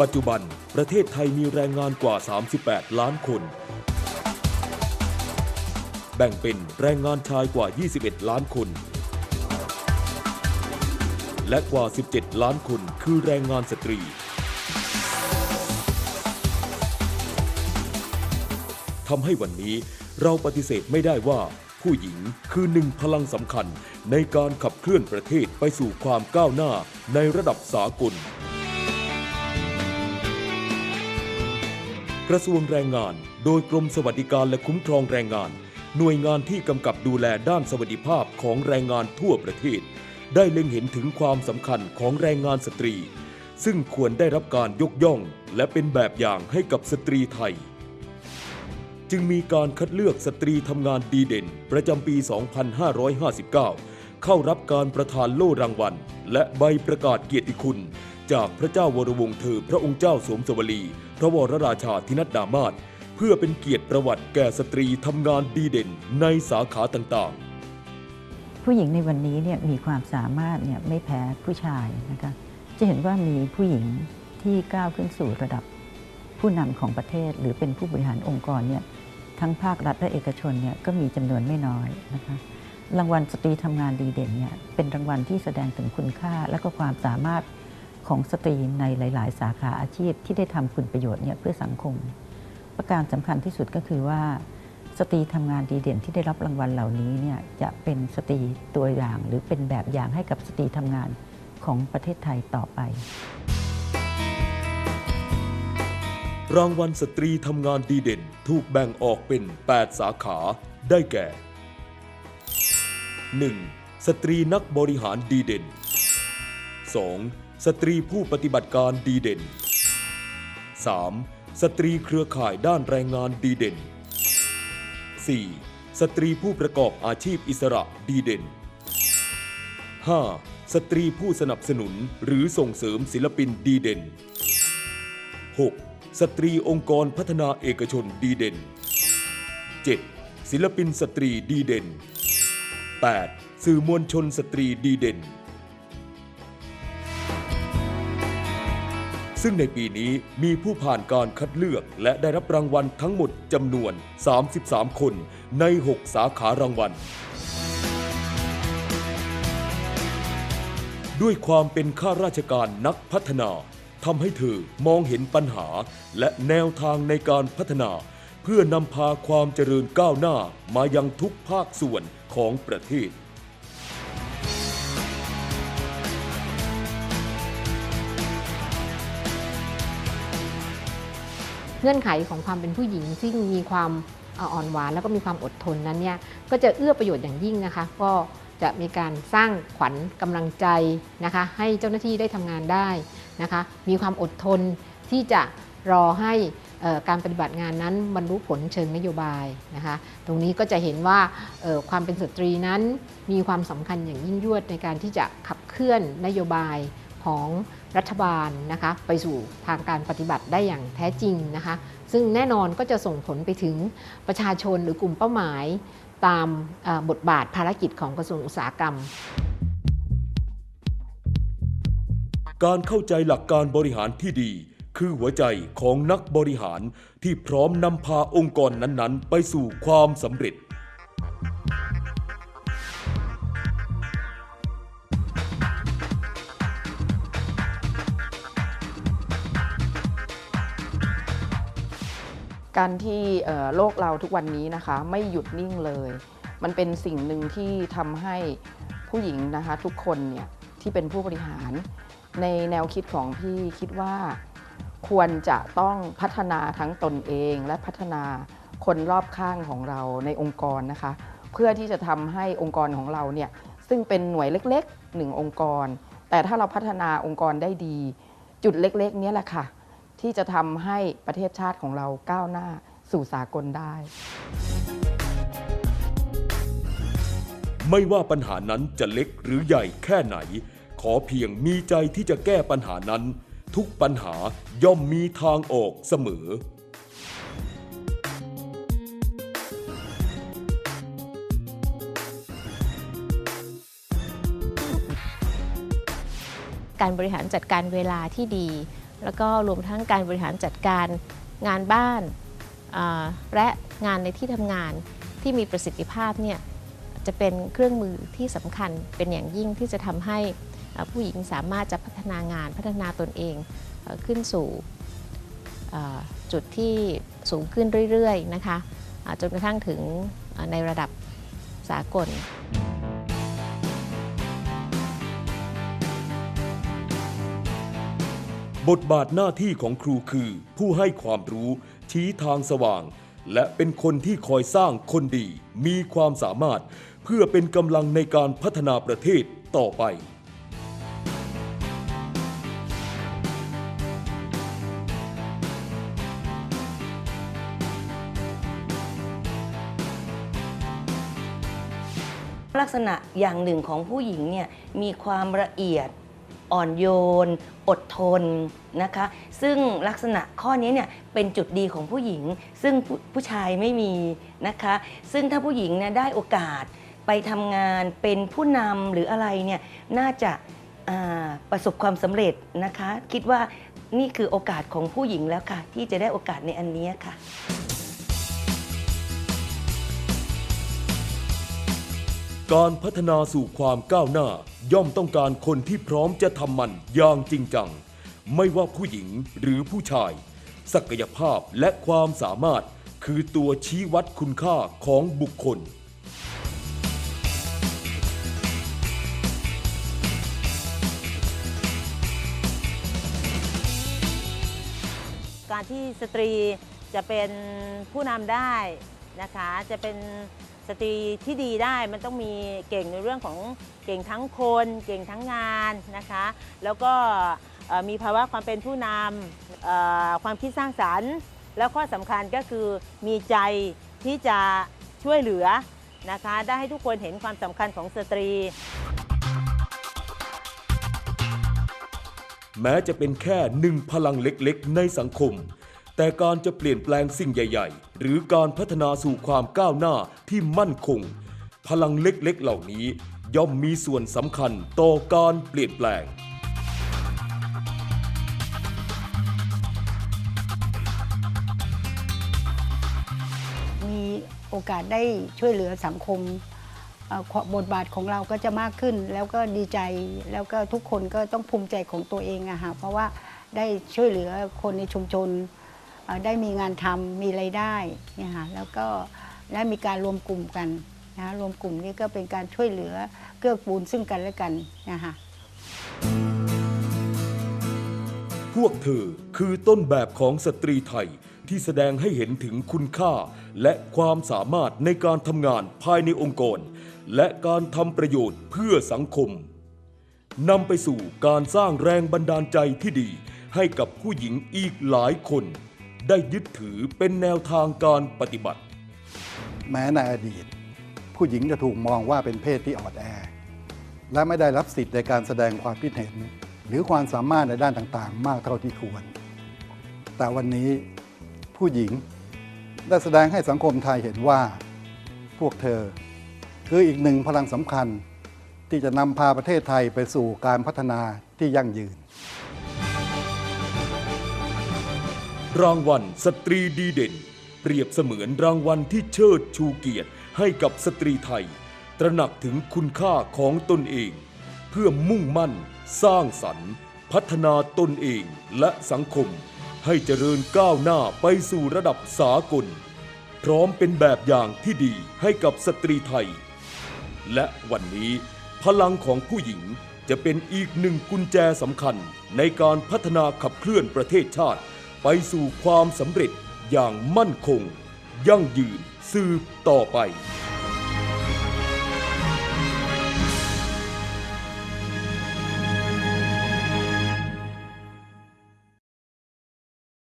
ปัจจุบัน ประเทศไทยมีแรงงานกว่า 38 ล้านคน แบ่งเป็นแรงงานชายกว่า 21 ล้านคน และกว่า 17 ล้านคนคือแรงงานสตรีทำให้วันนี้เราปฏิเสธไม่ได้ว่า ผู้หญิงคือหนึ่งพลังสำคัญในการขับเคลื่อนประเทศไปสู่ความก้าวหน้าในระดับสากล กระทรวงแรงงาน โดยกรมสวัสดิการและคุ้มครองแรงงาน หน่วยงานที่กำกับดูแลด้านสวัสดิภาพของแรงงานทั่วประเทศ ได้เล็งเห็นถึงความสำคัญของแรงงานสตรี ซึ่งควรได้รับการยกย่อง และเป็นแบบอย่างให้กับสตรีไทย จึงมีการคัดเลือกสตรีทำงานดีเด่น ประจำปี 2559 เข้ารับการประทานโล่รางวัล และใบประกาศเกียรติคุณ จากพระเจ้าวรวงศ์เธอพระองค์เจ้าสมสวลี พระวรราชาธินัดดามาศเพื่อเป็นเกียรติประวัติแก่สตรีทำงานดีเด่นในสาขาต่างๆ ผู้หญิงในวันนี้เนี่ยมีความสามารถเนี่ยไม่แพ้ผู้ชายนะคะจะเห็นว่ามีผู้หญิงที่ก้าวขึ้นสู่ระดับผู้นำของประเทศ หรือเป็นผู้บริหารองค์กรเนี่ยทั้งภาครัฐและเอกชนเนี่ยก็มีจำนวนไม่น้อยนะคะรางวัลสตรีทำงานดีเด่นเนี่ยเป็นรางวัลที่แสดงถึงคุณค่าและก็ความสามารถ ของสตรีในหลาย ๆ สาขาอาชีพที่ได้ทำคุณประโยชน์เนี่ยเพื่อสังคม ประการสำคัญที่สุดก็คือว่า สตรีทำงานดีเด่นที่ได้รับรางวัลเหล่านี้เนี่ยจะเป็นสตรีตัวอย่าง หรือเป็นแบบอย่างให้กับสตรีทำงานของประเทศไทยต่อไป รางวัลสตรีทำงานดีเด่นถูกแบ่งออกเป็น 8 สาขา ได้แก่ 1. สตรีนักบริหารดีเด่น 2. สตรีผู้ปฏิบัติการดีเด่น 3. สตรีเครือข่ายด้านแรงงานดีเด่น 4. สตรีผู้ประกอบอาชีพอิสระดีเด่น 5. สตรีผู้สนับสนุนหรือส่งเสริมศิลปินดีเด่น 6. สตรีองค์กรพัฒนาเอกชนดีเด่น 7. ศิลปินสตรีดีเด่น 8. สื่อมวลชนสตรีดีเด่น ซึ่งในปีนี้มีผู้ผ่านการคัดเลือกและได้รับรางวัลทั้งหมดจำนวน 33 คนใน 6 สาขารางวัล ด้วยความเป็นข้าราชการนักพัฒนาทำให้เธอมองเห็นปัญหาและแนวทางในการพัฒนา เพื่อนำพาความเจริญก้าวหน้ามายังทุกภาคส่วนของประเทศ เงื่อนไขของความเป็นผู้หญิงที่มีความอ่อนหวานแล้วก็มีความอดทนนั้นเนี่ยก็จะเอื้อประโยชน์อย่างยิ่งนะคะ ก็จะมีการสร้างขวัญกำลังใจนะคะ ให้เจ้าหน้าที่ได้ทำงานได้นะคะ มีความอดทนที่จะรอให้การปฏิบัติงานนั้นบรรลุผลเชิงนโยบายนะคะ ตรงนี้ก็จะเห็นว่าความเป็นสตรีนั้นมีความสำคัญอย่างยิ่งยวดในการที่จะขับเคลื่อนนโยบาย ของรัฐบาลนะคะไปสู่ทางการปฏิบัติได้อย่างแท้จริงนะคะซึ่งแน่นอนก็จะส่งผลไปถึงประชาชนหรือกลุ่มเป้าหมาย ตามบทบาทภารกิจของกระทรวงอุตสาหกรรม การเข้าใจหลักการบริหารที่ดี คือหัวใจของนักบริหารที่พร้อมนำพาองค์กรนั้นๆ ไปสู่ความสำเร็จ การที่โลกเราทุกวันนี้นะคะไม่หยุดนิ่งเลย มันเป็นสิ่งหนึ่งที่ทำให้ผู้หญิงนะคะทุกคนเนี่ยที่เป็นผู้บริหาร ในแนวคิดของพี่คิดว่าควรจะต้องพัฒนาทั้งตนเองและพัฒนาคนรอบข้างของเราในองค์กรนะคะ เพื่อที่จะทำให้องค์กรของเราเนี่ยซึ่งเป็นหน่วยเล็กๆหนึ่งองค์กร แต่ถ้าเราพัฒนาองค์กรได้ดี จุดเล็กๆนี้แหละค่ะ ที่จะทำให้ประเทศชาติของเราก้าวหน้าสู่สากลได้ ไม่ว่าปัญหานั้นจะเล็กหรือใหญ่แค่ไหน ขอเพียงมีใจที่จะแก้ปัญหานั้น ทุกปัญหาย่อมมีทางออกเสมอการบริหารจัดการเวลาที่ดี แล้วก็รวมทั้งการบริหารจัดการงานบ้าน และงานในที่ทำงานที่มีประสิทธิภาพเนี่ยจะเป็นเครื่องมือที่สำคัญเป็นอย่างยิ่งที่จะทำให้ผู้หญิงสามารถจะพัฒนางานพัฒนาตนเองขึ้นสู่จุดที่สูงขึ้นเรื่อยๆนะคะจนกระทั่งถึงในระดับสากล บทบาทหน้าที่ของครูคือ ผู้ให้ความรู้ชี้ทางสว่าง และเป็นคนที่คอยสร้างคนดี มีความสามารถ เพื่อเป็นกำลังในการพัฒนาประเทศต่อไปลักษณะอย่างหนึ่งของผู้หญิงเนี่ยมีความละเอียด อ่อนโยน อดทนนะคะ ซึ่งลักษณะข้อนี้เนี่ยเป็นจุดดีของผู้หญิง ซึ่งผู้ผู้ชายไม่มีนะคะ ซึ่งถ้าผู้หญิงเนี่ยได้โอกาสไปทำงานเป็นผู้นำหรืออะไรเนี่ยน่าจะาประสบความสำเร็จนะคะ คิดว่านี่คือโอกาสของผู้หญิงแล้วค่ะ ที่จะได้โอกาสในอันเนี้ยค่ะ การพัฒนาสู่ความก้าวหน้า ย่อมต้องการคนที่พร้อมจะทำมันอย่างจริงจัง ไม่ว่าผู้หญิงหรือผู้ชาย ศักยภาพและความสามารถคือตัวชี้วัดคุณค่าของบุคคล การที่สตรีจะเป็นผู้นำได้นะคะ จะเป็น สตรีที่ดีได้มันต้องมีเก่งในเรื่องของเก่งทั้งคนเก่งทั้งงานนะคะ แล้วก็มีภาวะความเป็นผู้นำความคิดสร้างสรรค์ แล้วข้อสำคัญก็คือมีใจที่จะช่วยเหลือนะคะ ได้ให้ทุกคนเห็นความสำคัญของสตรี แม้จะเป็นแค่หนึ่งพลังเล็กๆ ในสังคม แต่การจะเปลี่ยนแปลงสิ่งใหญ่ ๆ หรือการพัฒนาสู่ความก้าวหน้าที่มั่นคง พลังเล็กๆ เหล่านี้ ย่อมมีส่วนสำคัญต่อการเปลี่ยนแปลงมีโอกาสได้ช่วยเหลือสังคมบทบาทของเราก็จะมากขึ้น แล้วก็ดีใจแล้วก็ทุกคนก็ต้องภูมิใจของตัวเองอะค่ะเพราะว่าได้ช่วยเหลือคนในชุมชน ได้มีงานทำมีไรายได้เนี่ยค่ะแล้วก็ได้มีการรวมกลุ่มกันนะรวมกลุ่มนี้ก็เป็นการช่วยเหลือเกื้อกูลซึ่งกันและกันนะคะพวกเธอคือต้นแบบของสตรีไทยที่แสดงให้เห็นถึงคุณค่า และความสามารถในการทำงานภายในองค์กร และการทำประโยชน์เพื่อสังคมนำไปสู่การสร้างแรงบันดาลใจที่ดีให้กับผู้หญิงอีกหลายคน ได้ยึดถือเป็นแนวทางการปฏิบัติ แม้ในอดีต ผู้หญิงจะถูกมองว่าเป็นเพศที่อ่อนแอ และไม่ได้รับสิทธิ์ในการแสดงความคิดเห็น หรือความสามารถในด้านต่างๆ มากเท่าที่ควร แต่วันนี้ผู้หญิงได้แสดงให้สังคมไทยเห็นว่าพวกเธอ คืออีกหนึ่งพลังสำคัญที่จะนำพาประเทศไทยไปสู่การพัฒนาที่ยั่งยืน รางวัลสตรีดีเด่น เปรียบเสมือนรางวัลที่เชิดชูเกียรติให้กับสตรีไทย ตระหนักถึงคุณค่าของตนเอง เพื่อมุ่งมั่น สร้างสรรค์ พัฒนาตนเองและสังคม ให้เจริญก้าวหน้าไปสู่ระดับสากล พร้อมเป็นแบบอย่างที่ดีให้กับสตรีไทย และวันนี้พลังของผู้หญิงจะเป็นอีกหนึ่งกุญแจสำคัญในการพัฒนาขับเคลื่อนประเทศชาติ ไปสู่ความสำเร็จอย่างมั่นคง ยั่งยืนสืบต่อไป